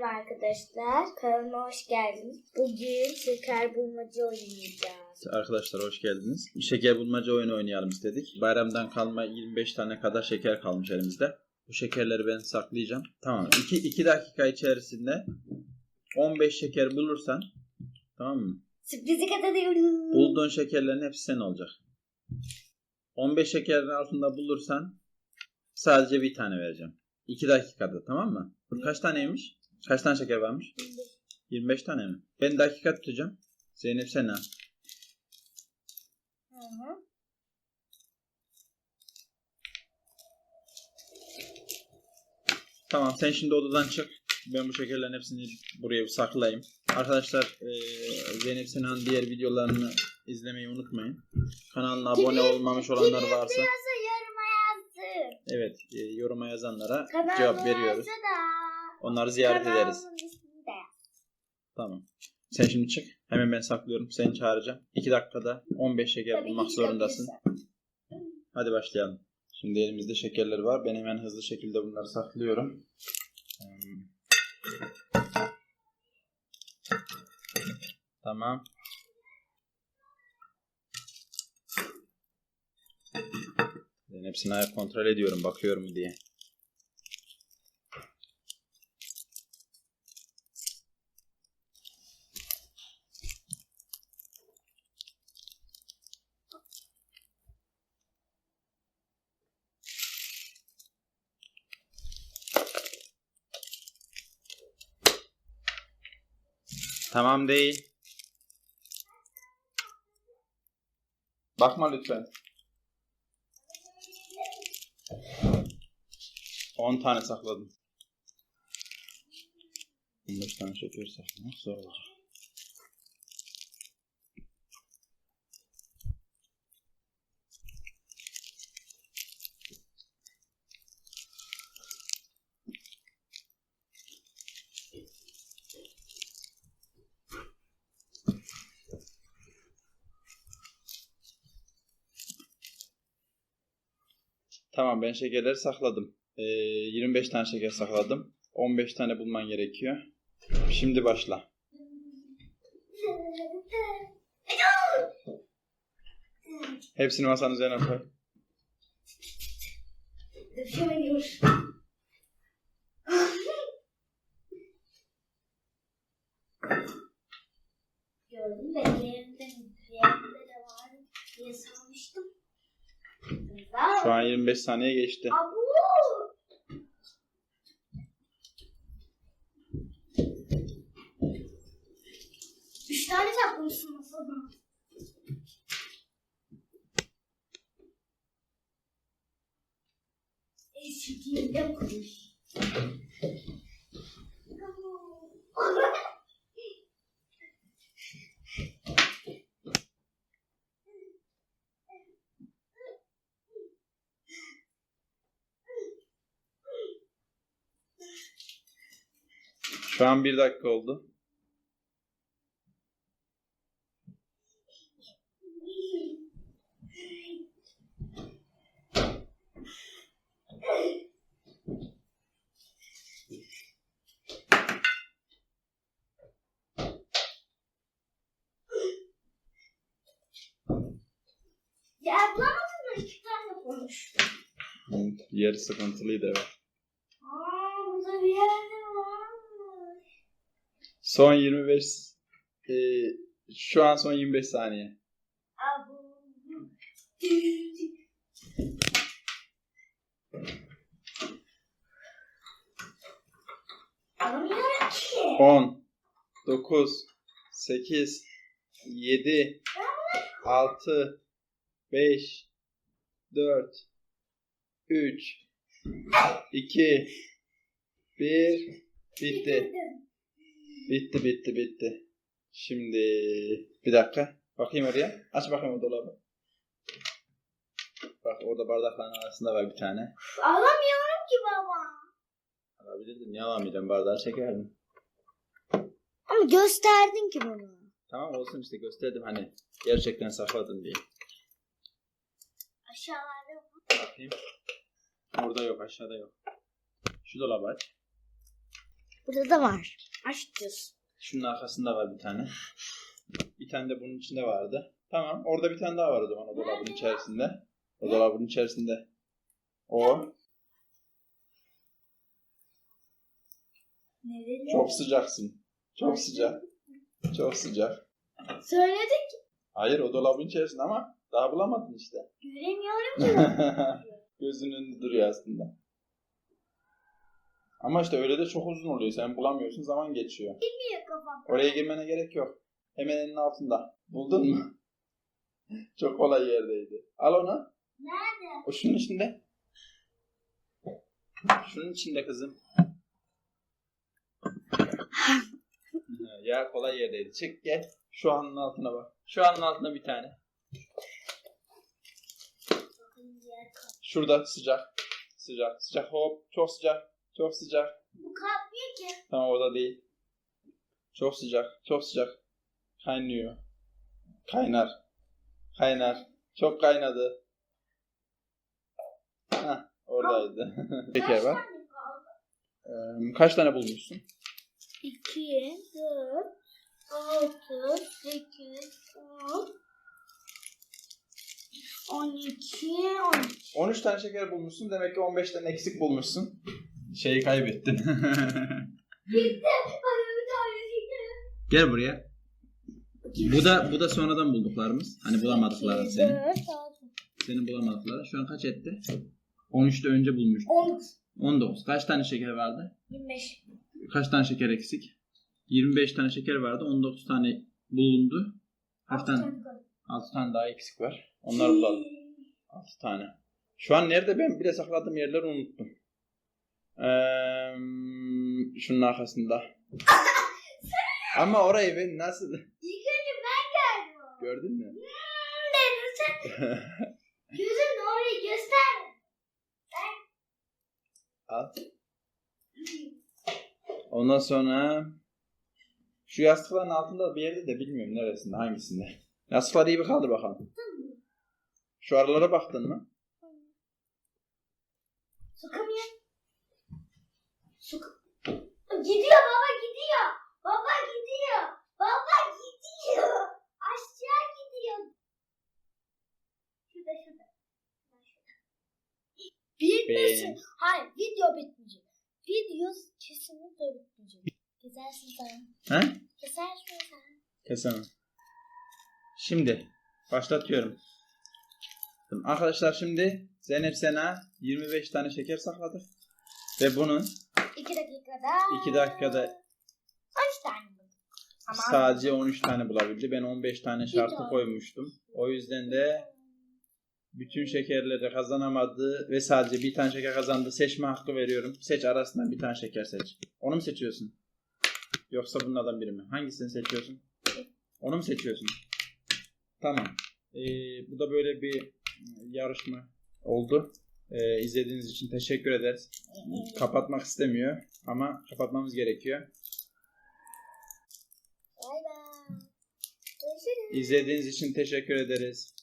Merhaba arkadaşlar. Kanalıma hoş geldiniz. Bugün şeker bulmaca oynayacağız. Arkadaşlar hoş geldiniz. Şeker bulmaca oyunu oynayalım istedik. Bayramdan kalma 25 tane kadar şeker kalmış elimizde. Bu şekerleri ben saklayacağım. Tamam. 2 2 dakika içerisinde 15 şeker bulursan tamam mı? Sürprizi katılıyorum. Bulduğun şekerlerin hepsi senin olacak. 15 şekerin altında bulursan sadece bir tane vereceğim. 2 dakikada tamam mı? Kaç taneymiş? Kaç tane şeker varmış? 25 tane mi? Ben dakika tutacağım. Zeynep sen al. Hı hı. Tamam sen şimdi odadan çık. Ben bu şekerlerin hepsini buraya bir saklayayım. Arkadaşlar eee Zeynep Sena'nın diğer videolarını izlemeyi unutmayın. Kanalına abone olmamış olanlar varsa Yazı yoruma yazsın. evet e, yoruma yazanlara cevap veriyoruz. yazsa da. Onları ziyaret Kanalımın ederiz. ismini de yaz. Tamam. Sen şimdi çık. Hemen ben saklıyorum. Seni çağıracağım. 2 dakikada 15 şeker Tabii bulmak ki zorundasın. çıkabilirsen. Hadi başlayalım. Şimdi elimizde şekerler var. Ben hemen hızlı şekilde bunları saklıyorum. Hmm. Tamam. Ben hepsini ayak kontrol ediyorum. Bakıyorum mu diye. Tamam değil. Bakma lütfen. 10 tane sakladım. 15 tane şeker saklamak zor olacak. Tamam ben şekerleri sakladım. Ee, 25 tane şeker sakladım. 15 tane bulman gerekiyor. Şimdi başla. Hepsini masanın üzerine koy. Dökemiyor. Gördüm de diğerinde, diğerinde de var diye sanmıştım. An 25 saniye geçti. Üç tane saklamışsın masada. Şu an 1 dakika oldu. Ya bulamadın mı? İki tane konuş. Yer sıkıntılıydı evet. Aa burada bir yerde varmış. Son 25 e, şu an son 25 saniye. Abu. Alamıyorum ki. 10 9 8 7 6 5 4 3 2 1 Bitti. Bitti bitti bitti. Şimdi bir dakika. Bakayım oraya. Aç bakayım o dolabı. Bak orada bardakların arasında var bir tane. Alamıyorum ki baba. Alabilirdin. Niye alamayacağım? Bardağı çekerdim. Ama gösterdin ki bunu. Tamam olsun işte gösterdim hani gerçekten sakladın diye. Aşağılarda Bakayım. Orada yok aşağıda yok. Şu dolabı aç. Burada da var. Açacağız. Şunun arkasında var bir tane. Bir tane de bunun içinde vardı. Tamam. Orada bir tane daha var o zaman o dolabın içerisinde. O dolabın içerisinde. O. Nerede? Çok sıcaksın. Çok sıcak. Çok sıcak. Söyledik. Hayır o dolabın içerisinde ama daha bulamadın işte. Göremiyorum ki. Gözünün önünde duruyor aslında. Ama işte öyle de çok uzun oluyor. Sen bulamıyorsun zaman geçiyor. Bilmiyor kafam. Oraya girmene gerek yok. Hemen elinin altında. Buldun mu? çok kolay yerdeydi. Al onu. Nerede? O şunun içinde. Şunun içinde kızım. ya kolay yerdeydi. Çık gel. Şu anın altına bak. Şu anın altında bir tane. Şurada sıcak. Sıcak. Sıcak hop. Çok sıcak. Çok sıcak. Bu kalkmıyor ki. Tamam orada değil. Çok sıcak. Çok sıcak. Kaynıyor. Kaynar. Kaynar. Çok kaynadı. Heh, oradaydı. Şeker var. Ee, kaç tane bulmuşsun? 2, 4, 6, 8, 10, 12, 13. 13 tane şeker bulmuşsun. Demek ki 15 tane eksik bulmuşsun. Şeyi kaybettin. Gel buraya. Bu da bu da sonradan bulduklarımız. Hani bulamadıkların senin. 4, 6, Senin bulamadıkların. Şu an kaç etti? 13'te önce bulmuştun. 10, 19. Kaç tane şeker vardı? 25. Kaç tane şeker eksik? 25 tane şeker vardı. 19 tane bulundu. Kaç tane? 6 tane daha eksik var. Onları bulalım. 6 tane. Şu an nerede ben bile sakladığım yerleri unuttum. Ee, şunun arkasında. Ama orayı ben nasıl İlk önce ben geldim. gördün mü? Hmm, dedim sen. Gözün orayı göster. Al. Ondan sonra şu yastıkların altında bir yerde de bilmiyorum neresinde hangisinde. Yastıkları iyi bir kaldır bakalım. Şu aralara baktın mı? Sokamıyor. Sok gidiyor baba gidiyor. Baba gidiyor. Baba gidiyor. Aşağı gidiyor. Şurada şurada. Bitmesin. Beğen. Hayır video bitmeyecek. Video kesinlikle bitmeyecek. Kesersin sen. He? Kesersin sen. Kesemem. Şimdi başlatıyorum. Arkadaşlar şimdi Zeynep Sena 25 tane şeker sakladık. Ve bunun İki dakikada. 2 dakikada 13 tane buldum. Ama sadece 13 tane bulabildi. Ben 15 tane şartı koymuştum. O yüzden de bütün şekerleri kazanamadı ve sadece bir tane şeker kazandı. Seçme hakkı veriyorum. Seç arasından bir tane şeker seç. Onu mu seçiyorsun? Yoksa bunlardan biri mi? Hangisini seçiyorsun? Onu mu seçiyorsun? Tamam. Ee, bu da böyle bir yarışma oldu. Ee, izlediğiniz için teşekkür ederiz. Kapatmak istemiyor ama kapatmamız gerekiyor. Bay bay. Görüşürüz. İzlediğiniz için teşekkür ederiz.